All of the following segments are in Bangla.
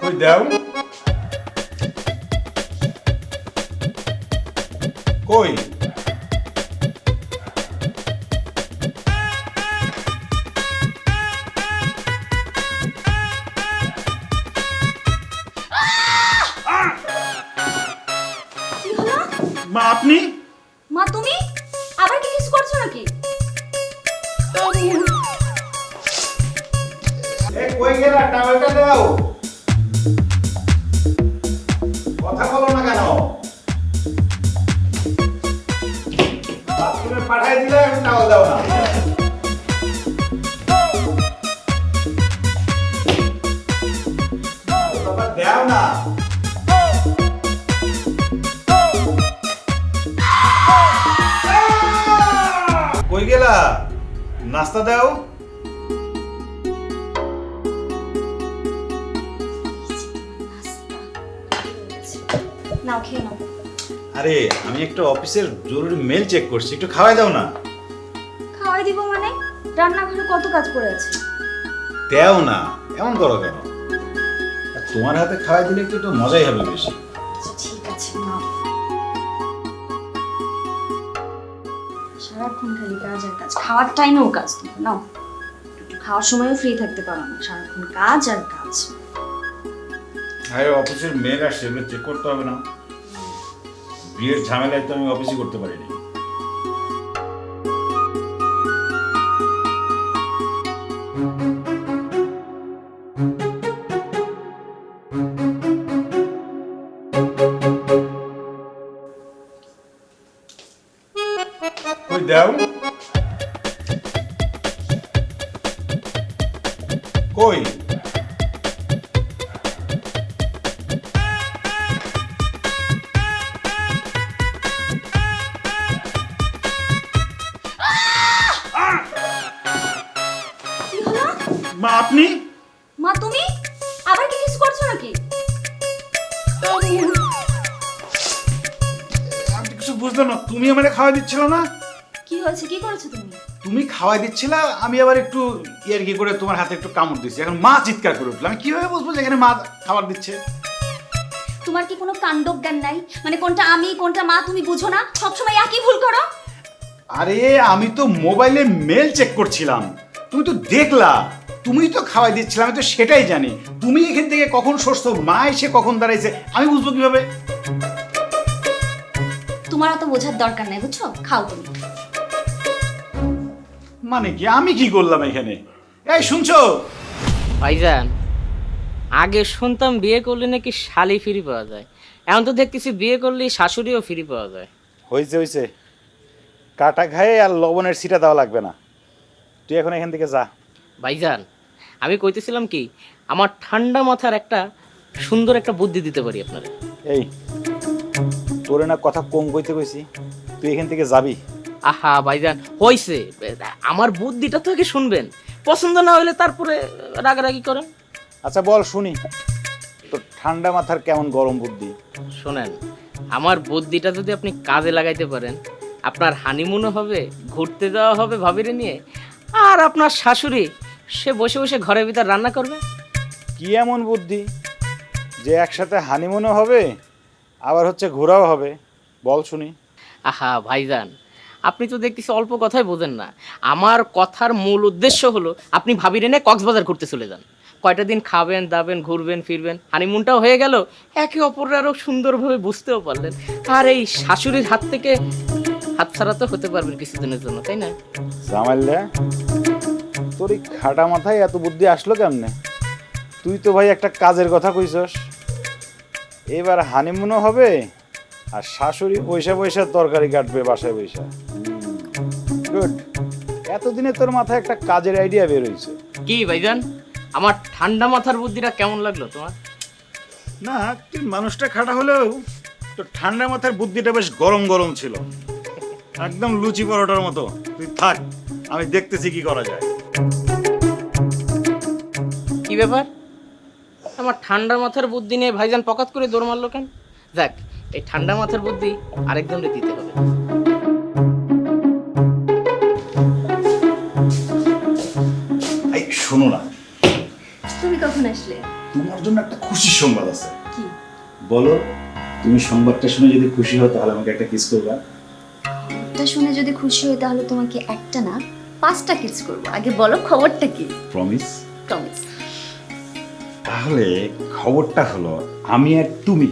কই দেও কই মা আপনি? মা তুমি? আবার কি কিছু করছ নাকি? এ কই গেলা টাওয়েলটা দাও। দাও না। দাও না। কই গেলা? নাস্তা দাও। নাও খেয়ে নাও। আরে আমি একটা অফিসের জরুরি মেল চেক করছি একটু খাওয়াই দাও না। রান্নাঘরে কত কাজ পড়ে আছে? দেও না এমন করো কেন? আর তোমার হাতে খাওয়াই দিলে একটু মজাই হবে বেশি। ঠিক আছে নাও সারাক্ষণ খালি কাজ আর কাজ। খাওয়ার টাইমেও কাজ তুমি নাও। খাওয়ার সময়ও ফ্রি থাকতে পারো না। সারাক্ষণ কাজ আর কাজ। হ্যাঁ অফিসের মেল আসছে এগুলো চেক করতে হবে না। বিয়ের ঝামেলায় তো আমি অফিসই করতে পারিনি। খাওয়া দিচ্ছিল না? কি হয়েছে? কি করেছ তুমি? তুমি খাওয়াই দিচ্ছিলা আমি আবার একটু ইয়ার কি করে তোমার হাতে একটু কামড় দিচ্ছি এখন মা চিৎকার করে উঠল। আমি কীভাবে বুঝব যে এখানে মা খাবার দিচ্ছে? তোমার কি কোনো কাণ্ড জ্ঞান নাই? মানে কোনটা আমি কোনটা মা তুমি বুঝো না? সবসময় একই ভুল করো। আরে আমি তো মোবাইলে মেল চেক করছিলাম। তুমি তো দেখলা। তুমি তো খাওয়াই দিচ্ছিলে আমি তো সেটাই জানি। তুমি এখান থেকে কখন সরছো মা এসে কখন দাঁড়াইছে? আমি বুঝব কীভাবে? তোমার অত বোঝার দরকার নাই বুঝছ? খাও তুমি। মানে কি? আমি কি করলাম এখানে? এই শুনছো? ভাইজান আগে শুনতাম বিয়ে করলে নাকি শালি ফ্রি পাওয়া যায়। এখন তো দেখতেছি বিয়ে করলে শাশুড়িও ফ্রি পাওয়া যায়। হয়েছে হয়েছে কাটা খায়ে আর লবণের সিটা দেওয়া লাগবে না। তুই এখন এখান থেকে যা। ভাইজান আমি কইতেছিলাম কি আমার ঠান্ডা মাথার একটা সুন্দর একটা বুদ্ধি দিতে পারি আপনারে। এই। তোরে না কথা কম কইতে কইছি তুই এখান থেকে যাবি। আহা ভাইজান হইছে। আমার বুদ্ধিটা তো আগে শুনবেন। পছন্দ না হইলে তারপরে রাগারাগি করেন। আচ্ছা বল শুনি। তো ঠান্ডা মাথার কেমন গরম বুদ্ধি? শোনেন আমার বুদ্ধিটা যদি আপনি কাজে লাগাইতে পারেন আপনার হানিমুনও হবে ঘুরতে যাওয়া হবে ভাবিরে নিয়ে আর আপনার শাশুড়ি সে বসে বসে ঘরের ভিতর রান্না করবে। কি এমন বুদ্ধি? যে একসাথে হানিমুনও হবে আবার হচ্ছে ঘোরাও হবে। বল শুনি। আহা ভাইজান আপনি তো দেখতেছি অল্প কথাই বোঝেন না। আমার কথার মূল উদ্দেশ্য হলো আপনি ভাবিরে নিয়ে কক্সবাজার ঘুরতে চলে যান। কয়টা দিন খাবেন দাবেন ঘুরবেন ফিরবেন হানিমুনটাও হয়ে গেল। একে অপরের আরও সুন্দরভাবে বুঝতেও পারলেন। আর এই শাশুড়ির হাত থেকে হাত ছাড়া তো হতে পারবেন কিছুদিনের জন্য তাই না? জামাইলে তোর এই খাটা মাথায় এত বুদ্ধি আসলো কেমনে? তুই তো ভাই একটা কাজের কথা কইছস। এবার হানিমুনও হবে আর শাশুড়ি পয়সা পয়সা তরকারি কাটবে বাসায় পয়সা গুড এতদিনে তোর মাথায় একটা কাজের আইডিয়া বের হয়েছে কি ভাইজান? আমার ঠান্ডা মাথার বুদ্ধিটা কেমন লাগল তোমার? না তুই মানুষটা খাটা হলেও তো ঠান্ডা মাথার বুদ্ধিটা বেশ গরম গরম ছিল। একদম লুচি পরোটার মতো। তুই থাক আমি দেখতেছি কি করা যায়। কি ব্যাপার? আমার ঠান্ডা মাথার বুদ্ধি নিয়ে ভাইজান পকাত করে দৌড় মারলো কেন? যাক এই ঠান্ডা মাথার বুদ্ধি আরেকজনকে দিতে হবে। এই শোনো না। তুমি কখন আসলে? তোমার জন্য একটা খুশির সংবাদ আছে। কি? বলো তুমি সংবাদটা শুনে যদি খুশি হও তাহলে আমাকে একটা কিস করবা। এটা শুনে যদি খুশি হই তাহলে তোমাকে একটা না পাঁচটা কিস করব। আগে বলো খবরটা কি? প্রমিস প্রমিস তাহলে খবরটা হলো আমি আর তুমি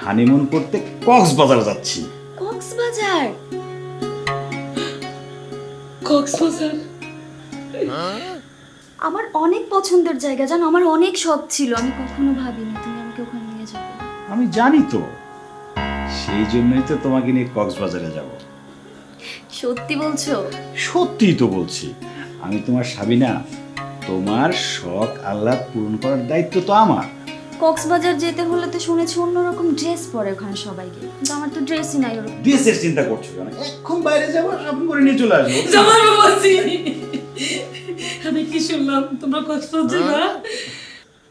হানিমুন করতে কক্সবাজার যাচ্ছি। কক্সবাজার? কক্সবাজার? আমার অনেক পছন্দের জায়গা জানো? আমার অনেক শখ ছিল। আমি কখনো ভাবিনি তুমি আমাকে ওখানে নিয়ে যাবে। আমি জানি তো। সেই জন্যই তো তোমাকে নিয়ে কক্সবাজারে যাব। সত্যি বলছো? সত্যিই তো বলছি। আমি তোমার সাবিনা তোমার শখ আল্লাহ পূরণ করার দায়িত্ব তো আমার। কক্সবাজার যেতে হলে তো শুনেছি অন্যরকম ড্রেস পরে ওখানে সবাইকে কিন্তু আমার তো ড্রেসই নাই ওরকম। দেশের চিন্তা করছ কেন? এখন বাইরে যাব শপিং করে নিয়ে চলে আসব। জামাই বাবাজি আমি কি শুনলাম? তোমরা কক্সবাজার যাবা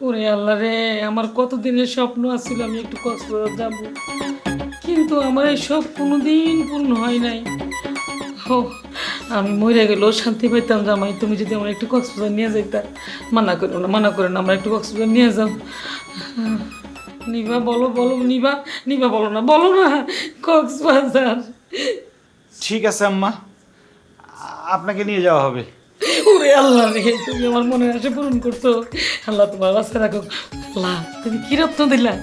ওরে আল্লাহ রে আমার কত দিনের স্বপ্ন আছিল আমি একটু কক্সবাজার যাব। কিন্তু আমার এই সব কোনোদিন পূর্ণ হয় নাই। ও আমি মরে গেলেও শান্তি পাইতাম জামাই তুমি যদি আমার একটু কক্সবাজার নিয়ে যাইতা। মানা করো না মানা করে না আমরা একটু কক্সবাজার নিয়ে যাও। নিবা বলো বলো নিবা নিবা বলো না বলো না কক্সবাজার। ঠিক আছে আম্মা আপনাকে নিয়ে যাওয়া হবে। ওরে আল্লাহ রে তুমি আমার মনে আশা পূরণ করতো আল্লাহ তোমার বাচ্চা রাখো আল্লাহ তুমি কি রত্ন দিলা?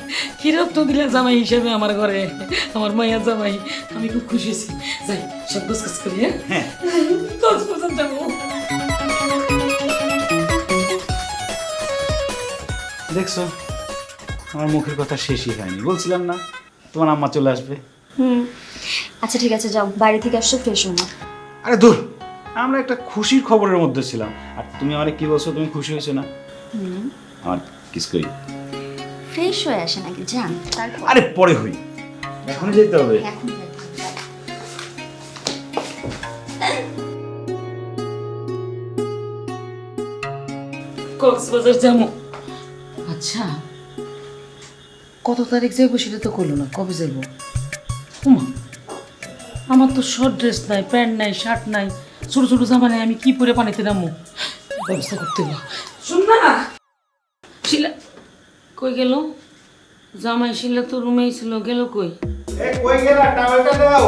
কি রত্ন দিলা জামাই হিসেবে আমার ঘরে? আমার মাইয়া জামাই আমি খুব খুশি হয়েছি। যাই সব গোছ কাজ করি হ্যাঁ। দেখছ? আমার মুখের কথা শেষই হয়নি। বলছিলাম না তোমার আম্মা চলে আসবে। হুম। আচ্ছা ঠিক আছে যাও। বাইরে থেকে আসছো ফ্রেশ হো না। আরে দূর! আমরা একটা খুশির খবরের মধ্যে ছিলাম। আর তুমি আমারে কি বলছো তুমি খুশি হয়েছো না? হুম। আমার কিস করি। ফ্রেশ হয়ে আসেন আগে যান তারপর। আরে পরে হই। এখনই যেতে হবে? এখন কক্সবাজার যাব। আচ্ছা। কত তারিখ যাইবো সেটা তো করল না কবে যাইবো? উমা আমার তো শর্ট ড্রেস নাই প্যান্ট নাই শার্ট নাই ছোট ছোট জামা নাই আমি কি পরে পানিতে নামবো ব্যবস্থা করতে হবে শুন না! শিলা কই গেল? জামাই শিলা তো রুমেই ছিল গেল কই? এ কই গেলা টাওয়েলটা দাও।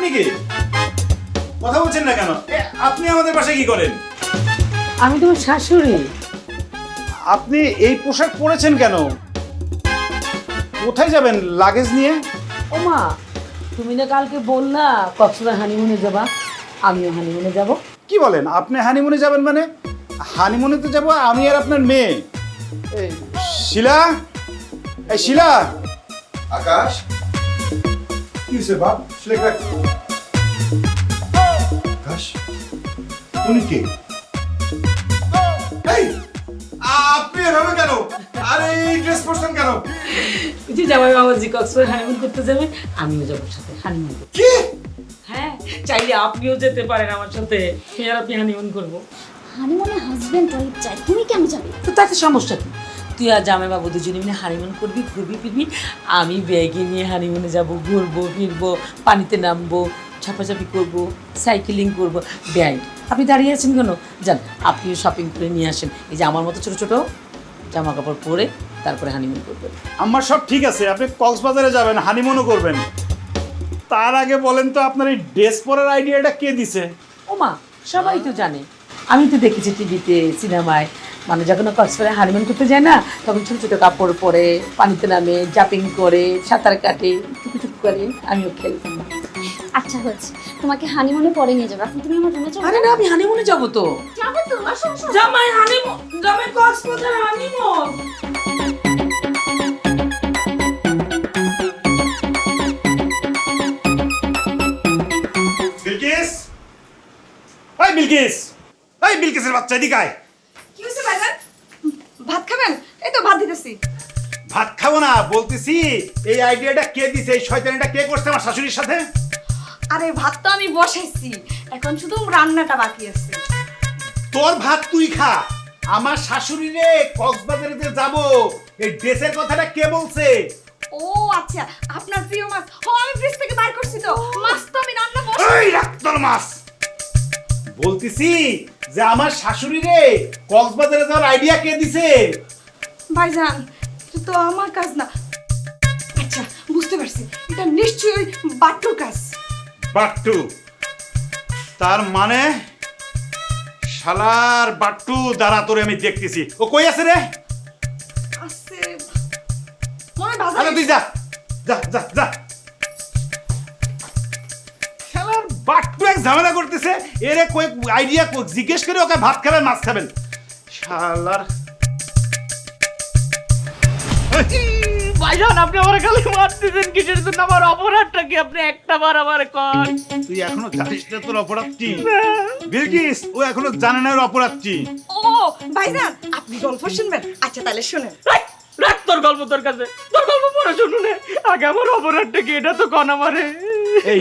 আপনি কি? কথা বলছেন না কেন? এ, আপনি আমাদের বাসায় কি করেন? আমি তোমার শাশুড়ি। আপনি এই পোশাক পরেছেন কেন? কোথায় যাবেন লাগেজ নিয়ে? ওমা তুমি না কালকে বললা কক্সবাজার হানিমুনে যাবা। আমিও হানিমুনে যাব। কি বলেন? আপনি হানিমুনে যাবেন মানে? হানিমুনে তো যাব আমি আর আপনার মেয়ে। এই শিলা? এই শিলা? আকাশ? কি হয়েছে বাপ? ছেলেটা উনি কে? এই আপনি এভাবে কেন? আরে এই ড্রেস পরছেন কেন? যে জামাই বাবাজি কক্সবাজার হানিমুন করতে যাবে আমিও যাব সাথে হানিমুন করতে কি? হ্যাঁ চাইলে আপনিও যেতে পারেন আমার সাথে। আর আপনি হানিমুন করব। হানিমুনে হাজবেন্ড ওয়াইফ চাই তুমি কেন যাবে? তো তাতে সমস্যা কি? তুই আর জামাই বাবু দুজনে মিলে হানিমুন করবি ঘুরবি ফিরবি আমি ব্যাগে নিয়ে হানিমুনে যাব ঘুরবো ফিরবো পানিতে নামবো ছাপাছাপি করব সাইকেলিং করব। ব্যাগ আপনি দাঁড়িয়ে আছেন কেন? যান আপনিও শপিং করে নিয়ে আসেন। এই যে আমার মতো ছোটো ছোটো জামা কাপড় পরে তারপরে হানিমুন করবেন আমার সব ঠিক আছে আপনি কক্সবাজারে যাবেন হানিমুনও করবেন। তার আগে বলেন তো আপনার এই ড্রেস পরার আইডিয়াটা কে দিছে? ওমা সবাই তো জানে। আমি তো দেখেছি টিভিতে সিনেমায় মানে যখন কক্সবাজারে হানিমুন করতে যায় না তখন ছোটো ছোটো কাপড় পরে পানিতে নামে জাপিং করে সাঁতার কাটে টুকুটুক করে আমিও খেলতাম। আচ্ছা হয়েছে। তোমাকে হানিমুনে পরে নিয়ে যাব। এখন তুমি আমার রুমে চলো আরে না আমি হানিমুনে যাব তো। যাবে তো আসো আসো। জামাই হানিমুন জামাই কক্সবাজার হানিমুন বিলকিস? এই বিলকিস এই বিলকিসের বাচ্চা এদিকে আয়। কি হয়েছে ভাত খাবেন? এই তো ভাত দিতেছি। ভাত খাব না বলতেছি এই আইডিয়াটা কে দিছে এই শয়তানিটা কে করছে আমার শাশুড়ির সাথে? আরে ভাত তো আমি বসাইছি। এখন শুধু রান্নাটা বাকি আছে। তোর ভাত তুই খা। আমার শাশুড়ি রে কক্সবাজারে যে যাব এই ড্রেসের কথাটা কে বলছে? ও আচ্ছা আপনার প্রিয় মাছ। ও আমি ফ্রিজ থেকে বার করছি তো। মাছ তো আমি রান্না বস এই ডাক্তার মাছ। বলতেছি যে আমার শাশুড়ি রে কক্সবাজারে যাওয়ার আইডিয়া কে দিছে? ভাইজান এটা তো আমার কাজ না। আচ্ছা বুঝতে পারছি। এটা নিশ্চয়ই বাট্টুর কাজ। বাট্টু। তার মানে শালার বাট্টু দ্বারা তোরে আমি দেখতেছি। ও কই আছে রে? আরে তুই যা যা যা যা। শালার বাট্টু এক ঝামেলা করতেছে। এরে কই আইডিয়া জিজ্ঞেস করে ওকে ভাত খাবেন মাছ খাবেন। শালার ভাইজান আপনি আমার খালি মারতেছেন কিসের জন্য আমার অপরাধটা কি? আপনি একটা বার আমার কর। তুই এখনও জানিস না তোর অপরাধ কি? বিলকিস ও এখনও জানে না ওর অপরাধ কি। ও ভাইজান আপনি গল্প শুনবেন? আচ্ছা তাহলে শুনেন। রাখ, রাখ তোর গল্প তোর কাছে। তোর গল্প পড়ে শুনুন আগে আমার অপরাধটা কি? এটা তো কন আমারে। এই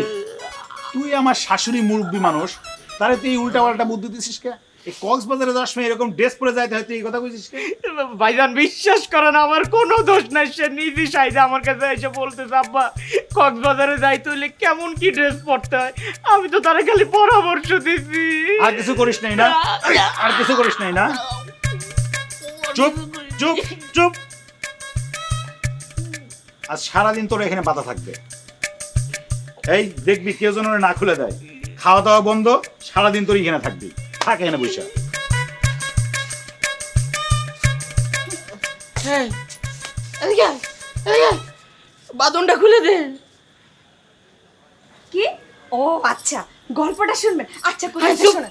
তুই আমার শাশুড়ি মুরব্বী মানুষ তারে তুই উল্টা পাল্টা বুদ্ধি দিছিস কে? এই কক্সবাজারে যাওয়ার সময় এরকম ড্রেস পরে যাইতে হয় তুই এই কথা কে? ভাইজান বিশ্বাস করেন আমার কোনো দোষ নাই সে নিজে সাইডে আমার কাছে এসে বলতেছে আব্বা কক্সবাজারে যাইতে হইলে কেমন কি ড্রেস পরতে হয়? আমি তো তারা খালি পরামর্শ দিছি। আর কিছু করিস নাই না? আর কিছু করিস নাই না? চুপ চুপ চুপ। আজ সারাদিন তোর এখানে বাধা থাকবে। এই দেখবি কেউ যেন না খুলে দেয়। খাওয়া দাওয়া বন্ধ সারাদিন তোর এখানে থাকবি। থাক এখানে বসে। হ্যাঁ বাদনটা খুলে দে। কি? ও আচ্ছা গল্পটা শুনবেন আচ্ছা কোথায়। শুনেন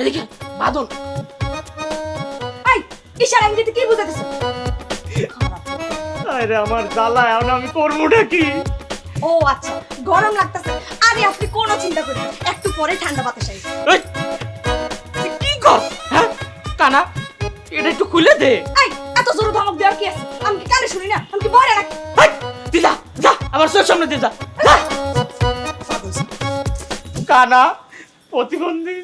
এদিকে বাদন। এই ইশারা ইঙ্গিতে কি বুঝাতেছ আরে আমার জ্বালা এখন আমি করবোটা কি? ও আচ্ছা গরম লাগতেছে। আরে আপনি কোনো চিন্তা করেন। একটু পরে ঠান্ডা বাতাস আসবে। কর হ্যাঁ? কানা এটা একটু খুলে দে। এই এত জোরে ধমক দেওয়ার কি আছে? আমি কি কানে শুনি না? আমি কি নাকি হাই, তুই যা যা আমার চোখের সামনে দিয়ে যা। কানা প্রতিবন্ধী।